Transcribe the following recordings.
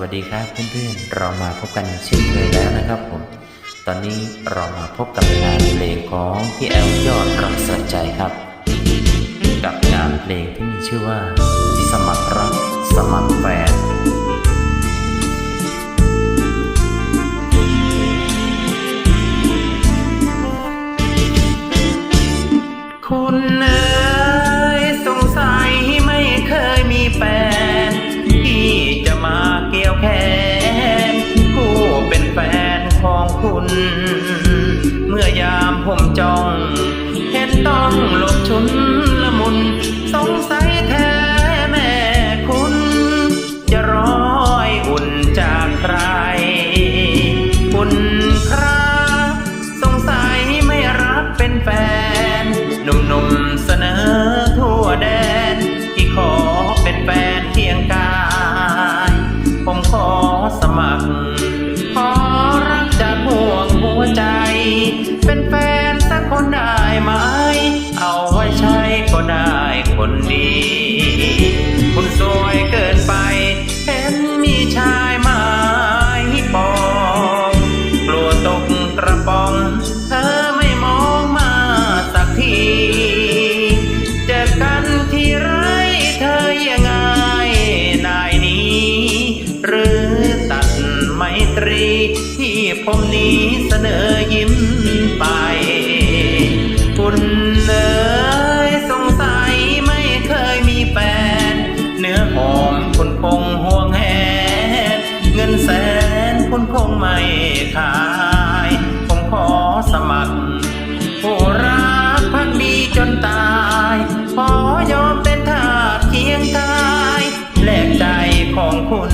วัสดีครับเพื่อนๆ เรามาพบกันเช่นเคยแล้วนะครับผม ตอนนี้เรามาพบกับงานเพลงของพี่แอลยอดรักสิร์ใจครับ กับงานเพลงที่มีชื่อว่า สมัครรักสมัครแฟนคุณเอ๋ ต้องหลบชุนละมุน สงสัยแท้แม่คุณ จะร้อยอุ่นจากใครคุณครับสงสัยไม่รับเป็นแฟน หนุ่มๆเสนอทั่วแดน ที่ขอเป็นแฟนเคียงกาย ผมขอสมัคร ขอรักจากห่วงหัวใจ เป็นแฟน คนดี คุณสวยเกินไปเห็นมีชายไม้ปองกลัวตกกระป๋อง เธอไม่มองมาสักที เจอกันที่ไรเธอยังไงนายนี้ หรือตัดไมตรี ที่ผมนี้เสนอยิ้มไป คุณ คงไม่ขาย ผมขอสมัคร ผู้รักพักดีจนตาย ขอยอมเป็นทาสเคียงกาย แลกใจของคุณ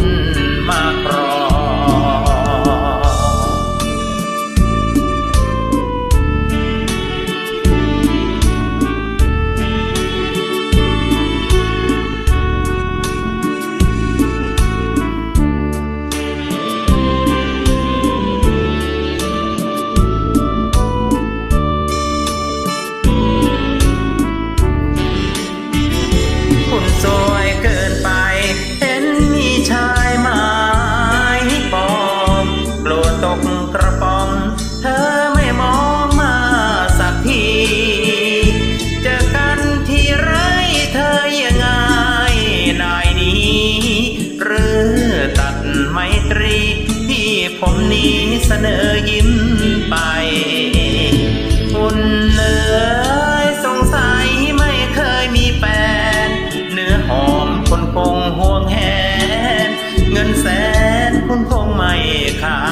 เสนอยิ้มไปคุณเอ๋ยสงสัยไม่เคยมีแฟนเนื้อหอมคนคงห่วงแหน เงินแสนคุณคงไม่ขาด